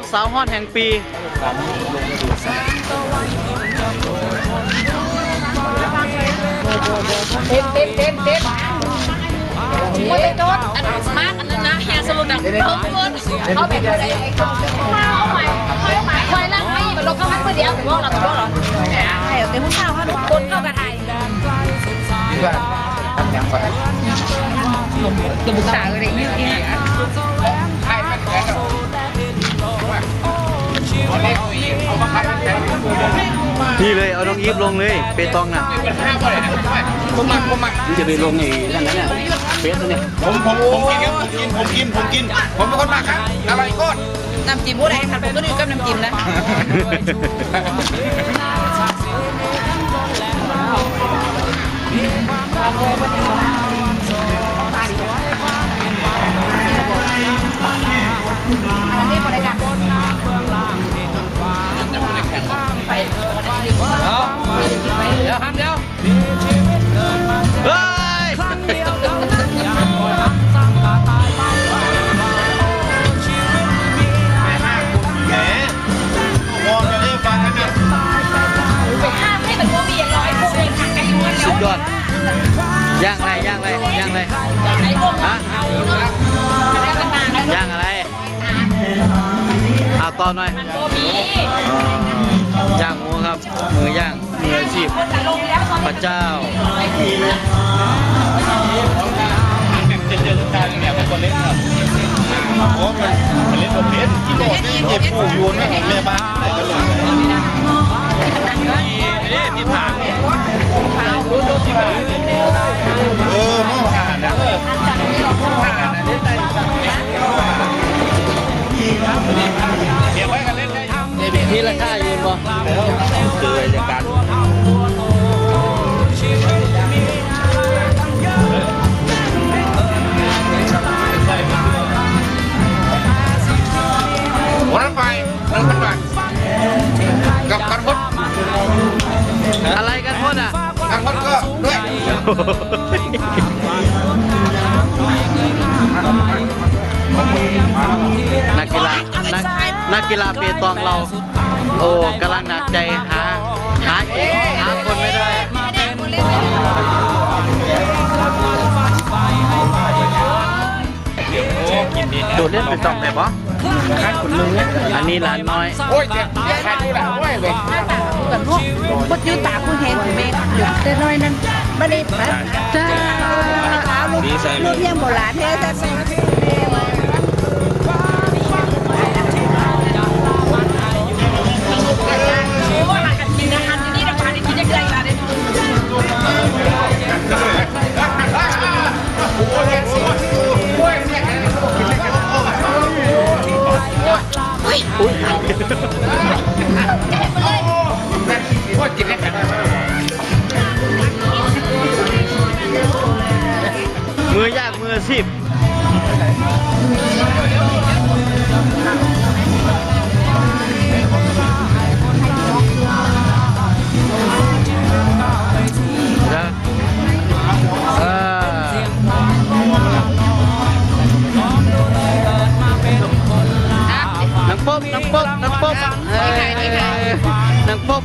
ับสาวฮอดแห่งปีเต็มเต็มเต็มเต็มไม่ได้โดนอันมากอันนั้นนะแฮร์สรุปนะเขาเงินเอาแบบอะไรข้าเอาใหม่ข้าใหม่คอยนั่งไม่มันลงข้าวมันเดียวถึงว่าเราถึงว่าเราใช่เต็มข้าวข้าวคนเข้ากันไทยจะบุกตาอะไรนี่นี่ นี่เลยเอาน้องอีฟลงเลยเปตองน่ะผมมักผมมักมันจะไปลงไอ้นั่นนั่นน่ะเฟสเนี่ยผมผมผมกินครับผมกินผมกินผมกินผมเป็นคนมากครับอะไรก็น้ำจิ้มผู้ใดทำผมก็ดูกับน้ำจิ้มนะ ย่างอะไรย่างอะไรย่างอะไรไอ้พวกฮะแล้วกันมาแล้วย่างอะไรเอาต่อหน่อยโบมีอ๋อย่างหมูครับมือย่างมืออาชีพคนแต่ลงแล้วตอนพระเจ้าจะเจอลูกชายเนี่ยเป็นคนเล่นครับโอ้มันมันเล่นตัวเพชรที่โดดนี่เจ็บปูอยู่นะแม่บ้านไหนก็เลยนี่ มีราคายู่บ่แล้วเจอากการวันไปนั่งขึ้นไปกับกันพดอะไรกันพ่นอะกันพดก็ด้วยนักกีฬานักนักกีฬาเปตองเรา โอ้กำลังหนักใจหาหาเองหาคนไม่ได้ โดดเล่นเป็นตองไหนบ่อันนี้หลานน้อย โอ้ยเจ็บเจ็บขาดอยู่แล้วโอ้ยเว้ยแบบพวกบดยูตาคุณเห็นเมฆแต่น้อยนั้นไม่ได้มาจ้าขาวลูกลูกเพียงโบราณแท้แต่ ชีพนะเออนังป๊บนังป๊บนังป๊บเอ้ยนังป๊บ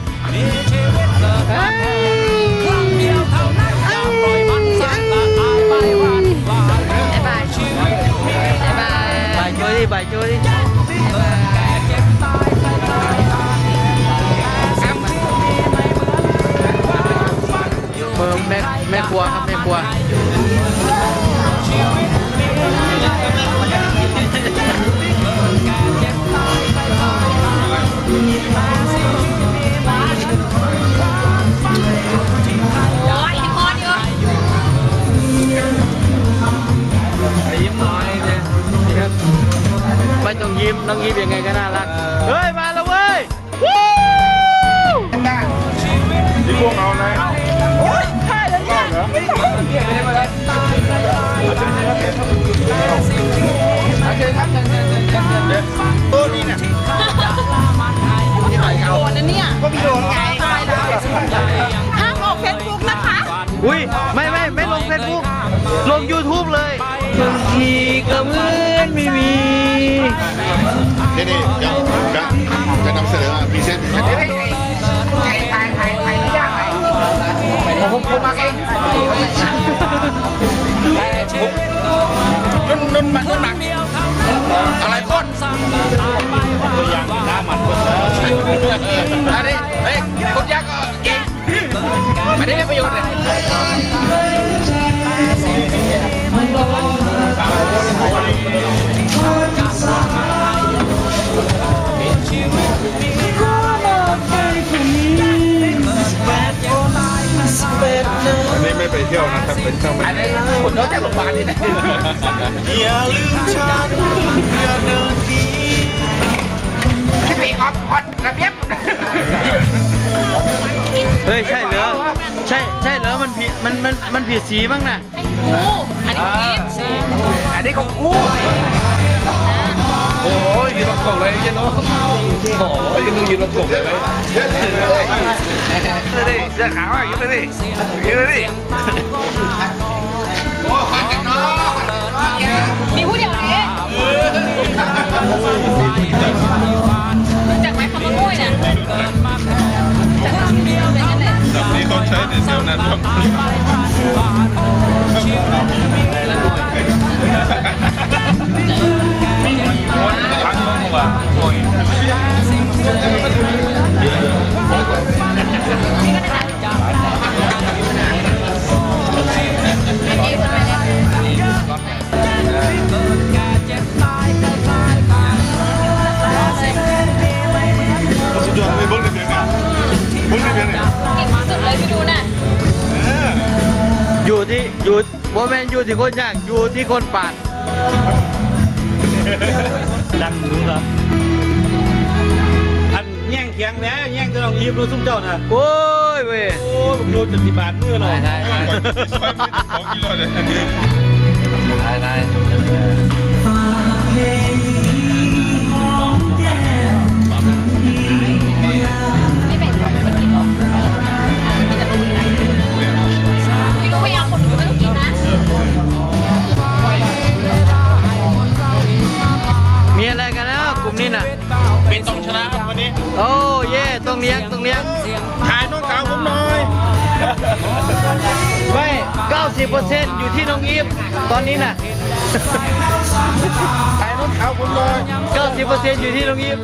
เอ้ยบายโจดิบายดิเพิ่มแม่แม่ครัวครับแม่ครัว ละเมินไม่มีนี่นี่จะจะนำเสนอพรีเซนต เที่ยวนเป็นช่างอันนี้คนนอกจากโรงพยาบาลนี่นะอย่าลืมฉันอย่าเดินดีคิดตีออฟออดระเบียบเฮ้ยใช่เหรอใช่ใช่เหรอมันผิดมันมันมันผิดสีบ้างนะอันนี้กินอันนี้ของกู โอ้ยยืนรถกงเลยยันโน้โอ้ยยืนยืนรถกงเลยยืนเลยเสื้อขาวอะยืนเลยยืนเลยโอ้ยกันเนาะมีผู้เดียวเลยรู้จักไหมคำว่าโง่เนี่ย อยู่ที่อยู่โมเมนอยู่ที่คนยากอยู่ที่คนปาดดังรู้ละอันแย่งเคียงแหน่แย่งจะลองยิ้มรู้ซุ้มเจ้านะโอ้ยเว้ยโอ้ผมโดนจุดที่บาทมือหน่อยสองกิโลเล 90%อยู่ที่น้องอีฟตอนนี้น่ะขายน้องขาวผมหน่อย90%อยู่ที่น้องอีฟ